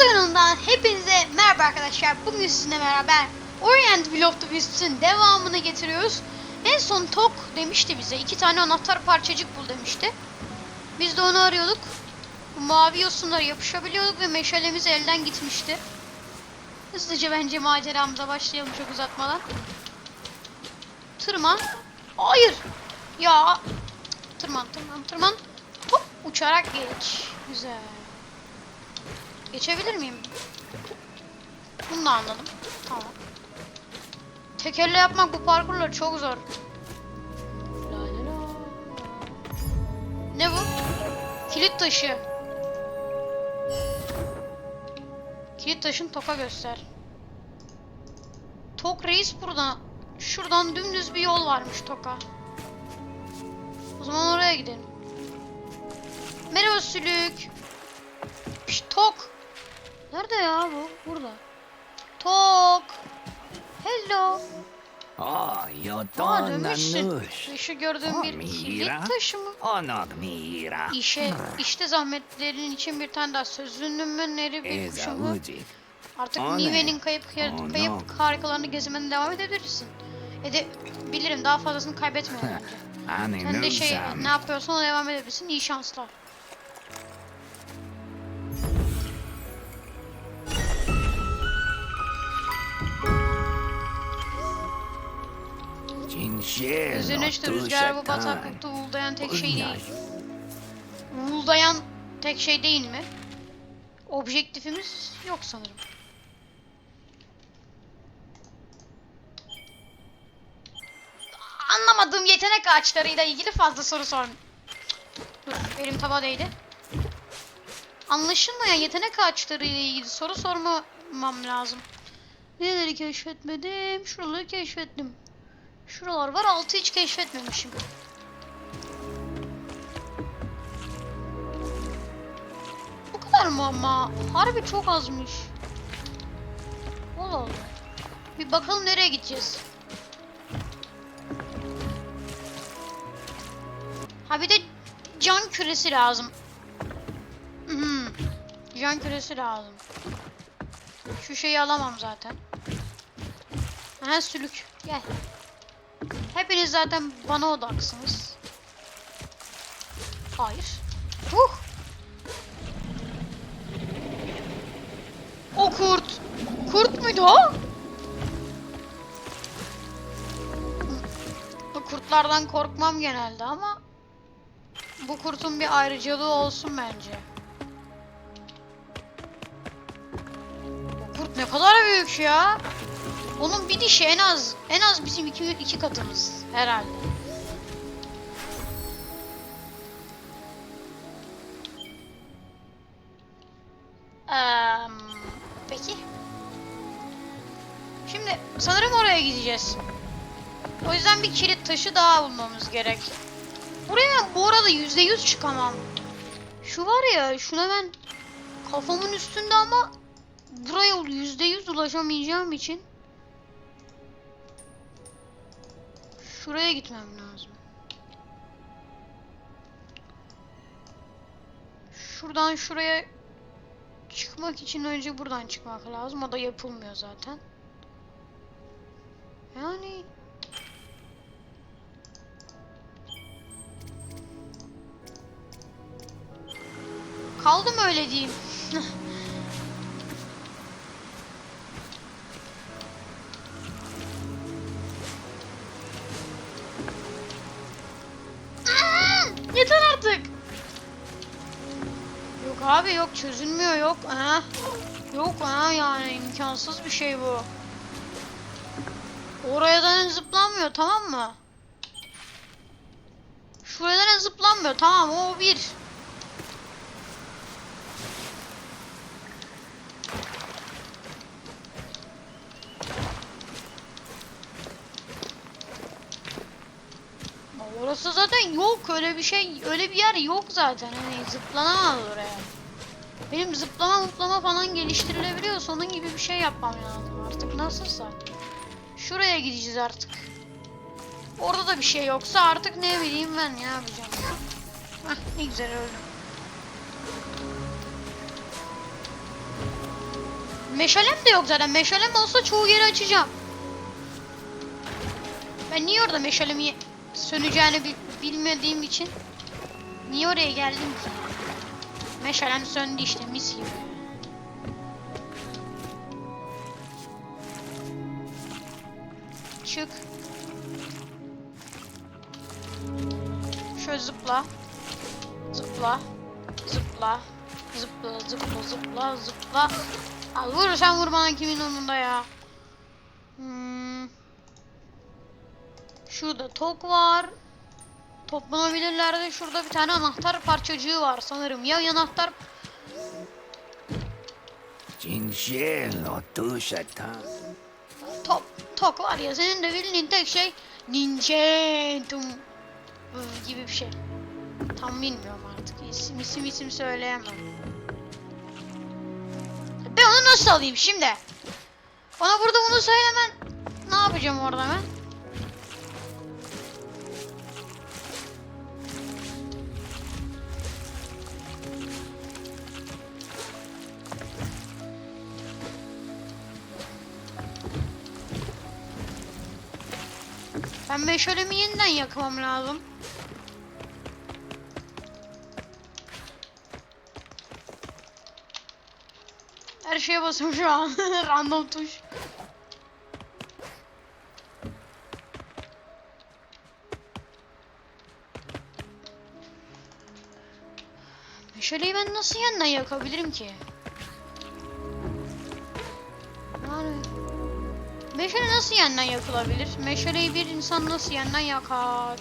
kanalından hepinize merhaba arkadaşlar. Bugün sizinle beraber Orient Will of the Wisps'in devamını getiriyoruz. En son Tok demişti bize. iki tane anahtar parçacık bul demişti. Biz de onu arıyorduk. Bu mavi yosunlara yapışabiliyorduk ve meşalemiz elden gitmişti. Hızlıca bence maceramıza başlayalım çok uzatmadan. Tırman. Hayır. Ya. Tırman tırman tırman. Hop uçarak geç. Güzel. Geçebilir miyim? Bunu da anladım. Tamam. Tekerle yapmak bu parkurlar çok zor. Ne bu? Kilit taşı. Kilit taşın toka göster. Tok reis burada. Şuradan dümdüz bir yol varmış toka. O zaman oraya gidelim. Merhaba sülük. Piş, tok. Nerede ya bu? Burada. Tok. Hello. Oh, Aa dönmüşsün. Şu gördüğüm bir kilit taşı mı? Onor mira. İşe, işte zahmetlerin için bir tane daha sözünü mü neri bir uci. Artık? Nive'nin kayıp kayıp harikalarını gezmene devam edebilirsin. Ede bilirim daha fazlasını kaybetme bence. Sen de şey ne yapıyorsan devam edebilirsin. İyi şanslar. Üzerine işte rüzgar bu bataklıkta uğuldayan tek şey değil. Uğuldayan tek şey değil mi? Objektifimiz yok sanırım. Anlamadığım yetenek ağaçlarıyla ilgili fazla soru sor. Dur, elim tava değdi. Anlaşılmayan yetenek ağaçlarıyla ilgili soru sormamam lazım. Neleri keşfetmedim? Şuraları keşfettim. Şuralar var, altı hiç keşfetmemişim. Bu kadar mı ama? Harbi çok azmış. Allah Allah. Bir bakalım nereye gideceğiz. Ha bir de can küresi lazım. Mhm. Can küresi lazım. Şu şeyi alamam zaten. Ha sülük. Gel. Hepiniz zaten bana odaksınız. Hayır. Huh. O kurt. Kurt muydu o? Kurtlardan korkmam genelde ama bu kurtun bir ayrıcalığı olsun bence. Bu kurt ne kadar büyük ya. Onun bir dişi en az en az bizim iki, iki katımız herhalde. Peki. Şimdi sanırım oraya gideceğiz. O yüzden bir kilit taşı daha bulmamız gerek. Buraya ben bu arada yüzde yüz çıkamam. Şu var ya şuna ben kafamın üstünde ama buraya yüzde yüz ulaşamayacağım için Şuraya gitmem lazım. Şuradan şuraya çıkmak için önce buradan çıkmak lazım. O da yapılmıyor zaten. Yani kaldım öyle diyeyim. abi yok çözülmüyor yok. Ha. Yok ha yani imkansız bir şey bu. Oradan zıplanmıyor tamam mı? Şuradan zıplanmıyor tamam o bir. Orası zaten yok öyle bir şey öyle bir yer yok zaten hani zıplanamaz oraya. Benim zıplama mutlama falan geliştirilebiliyorsa onun gibi bir şey yapmam lazım artık nasılsa. Şuraya gideceğiz artık. Orada da bir şey yoksa artık ne bileyim ben ne yapacağım. Hah ne güzel öldüm. Meşalem de yok zaten. Meşalem olsa çoğu yeri açacağım. Ben niye orada meşalemi söneceğini bil- bilmediğim için niye oraya geldim ki? Meşalem söndü işte mis gibi. Çık. Şöyle zıpla. Zıpla. Zıpla. Zıpla zıpla zıpla zıpla. Al vur sen vur bana kimin umurunda ya. Hmm. Şurada tok var. Toplanabilirlerde şurada bir tane anahtar parçacığı var sanırım. Ya anahtar Cincelo tushata. top tok var ya senin de bildiğin tek şey Nintendo Üf, gibi bir şey. Tam bilmiyorum artık. İsim isim isim söyleyemem. Ben onu nasıl alayım şimdi? Bana burada bunu söylemen ne yapacağım orada ben? Ben meşalemi yeniden yakmam lazım. Her şeye basıyorum şu an. Random tuş. Meşaleyi ben nasıl yeniden yakabilirim ki? Meşale nasıl yeniden yakılabilir? Meşaleyi bir insan nasıl yeniden yakar?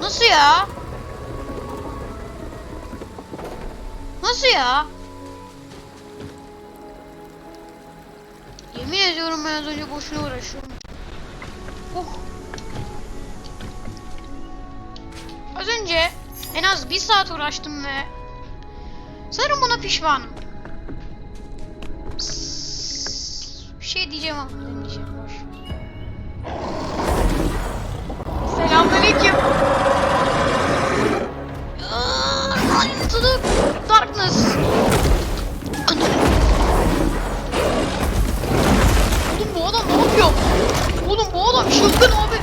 Nasıl ya? Nasıl ya? Yemin ediyorum ben az önce boşuna uğraşıyorum. Oh. Az önce en az bir saat uğraştım ve sanırım buna pişmanım. Bir şey diyeceğim ama demeyeceğim. Selamünaleyküm. İnto the darkness. Oğlum bu adam ne yapıyor? Oğlum bu adam çılgın abi.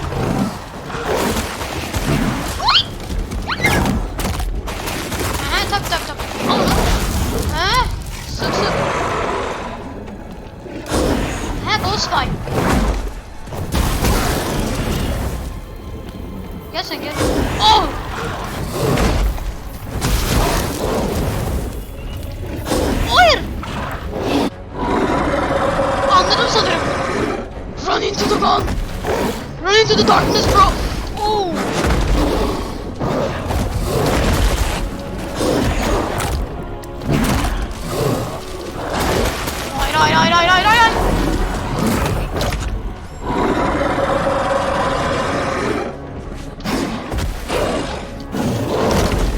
Run into the darkness bro. Oh! Hayır hayır hayır hayır hayır hayır.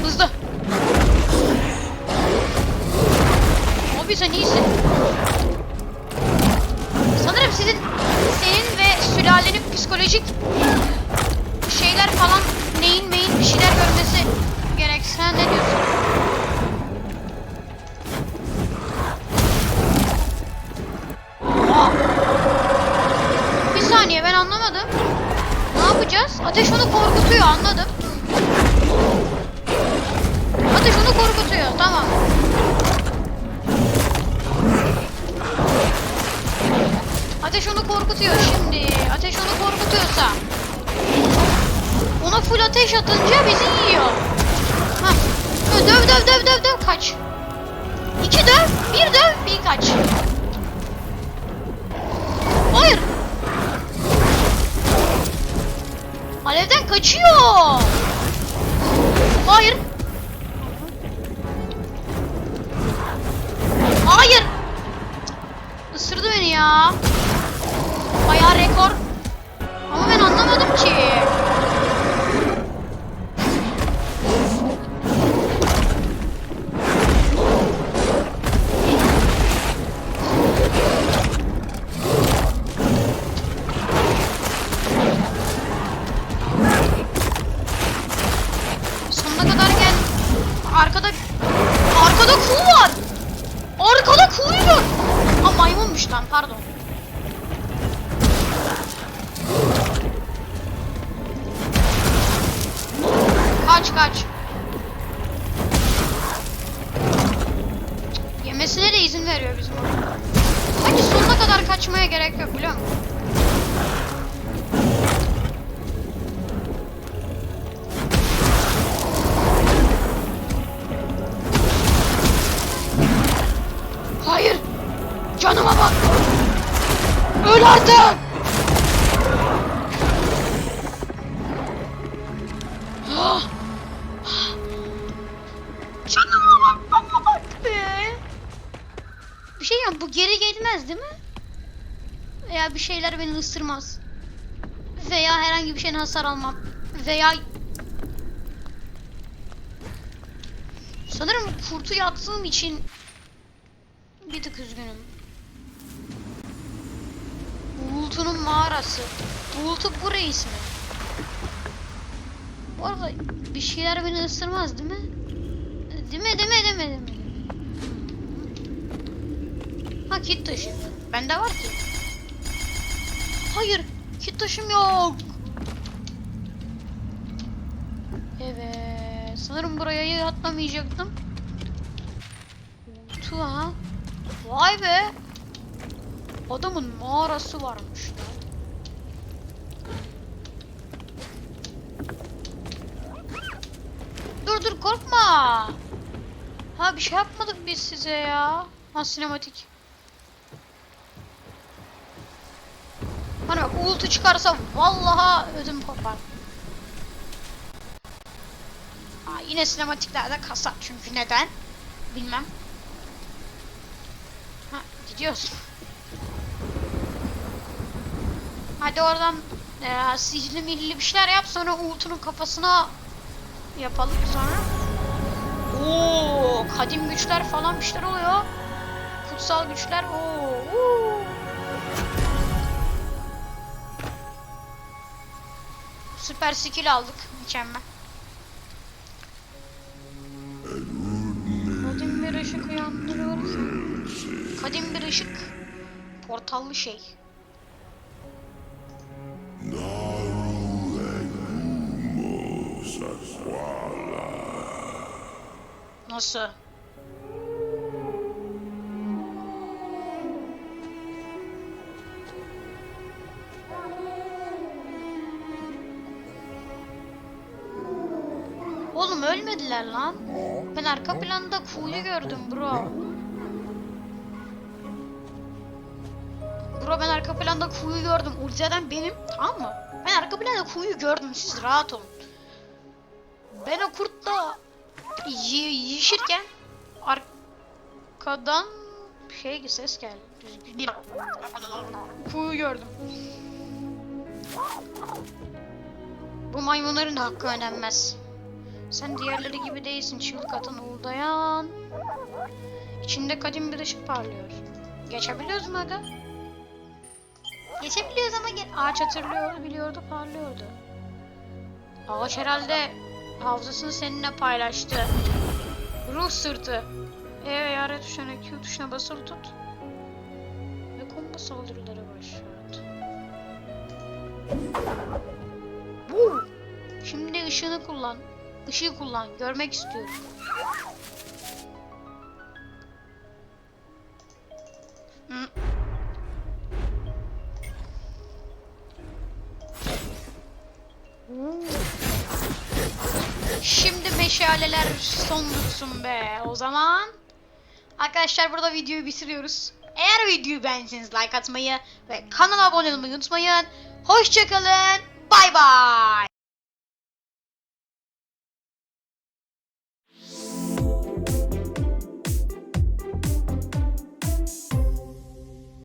Hızlı. Abi sen iyisin. Sanırım sizin senin ve sülalenin psikolojik şeyler falan neyin meyin bir şeyler görmesi gerek. Sen ne diyorsun? Bir saniye ben anlamadım. Ne yapacağız? Ateş onu korkutuyor anladım. Ateş onu korkutuyor. Tamam. Ateş onu korkutuyor şimdi. Ateş onu korkutuyorsa. Ona full ateş atınca bizi yiyor. Hah. Döv döv döv döv döv kaç. İki döv, bir döv, bir kaç. Hayır. Alevden kaçıyor. Hayır. Hayır. Isırdı beni ya. Rekor. Ama ben anlamadım ki. Artık. Canıma bak bak be. Bir şey ya bu geri gelmez değil mi? Veya bir şeyler beni ısırmaz. Veya herhangi bir şeyin hasar almam. Veya Sanırım kurtu yattığım için bir tık üzgünüm. Bulut'un mağarası. Bulut'u bu reis mi? Bu arada bir şeyler beni ısırmaz değil mi? Değil mi değil mi değil mi değil mi? Ha kit taşı. Bende var ki. Hayır kit taşım yok. Evet. Sanırım buraya atlamayacaktım. Tu ha. Vay be. Adamın mağarası varmış lan. Dur dur korkma. Ha bir şey yapmadık biz size ya. Ha sinematik. Hani bak çıkarsa vallaha ödüm kopar. Aa, yine sinematiklerde kasar çünkü neden? Bilmem. Ha gidiyoruz. Hadi oradan e, sihirli mihirli bir şeyler yap sonra Ultu'nun kafasına yapalım sonra. Oo, kadim güçler falan bir şeyler oluyor. Kutsal güçler. Oo. oo. Süper skill aldık. Mükemmel. Kadim bir ışık uyandırıyor ki. Kadim bir ışık. Portallı şey. Nasıl? Oğlum ölmediler lan. Ben arka planda Ku'yu gördüm bro. Bro ben arka planda Ku'yu gördüm. Ulti'den benim tamam mı? Ben arka planda Ku'yu gördüm. Siz rahat olun. Ben o kurtla y- yiyişirken arkadan şey ses geldi. Ku'yu gördüm. Bu maymunların da hakkı ödenmez. Sen diğerleri gibi değilsin çığlık atan uğuldayan. İçinde kadim bir ışık parlıyor. Geçebiliyoruz mu aga? Geçebiliyoruz ama gel. Ağaç hatırlıyordu, biliyordu, parlıyordu. Ağaç herhalde hafızasını seninle paylaştı. Ruh sırtı. E yare tuşuna Q tuşuna basılı tut. Ve kombo saldırıları başlat. Bu. Şimdi ışığını kullan. Işığı kullan. Görmek istiyorum. Meşaleler son bulsun be. O zaman arkadaşlar burada videoyu bitiriyoruz. Eğer videoyu beğendiyseniz like atmayı ve kanala abone olmayı unutmayın. Hoşçakalın. Bay bay.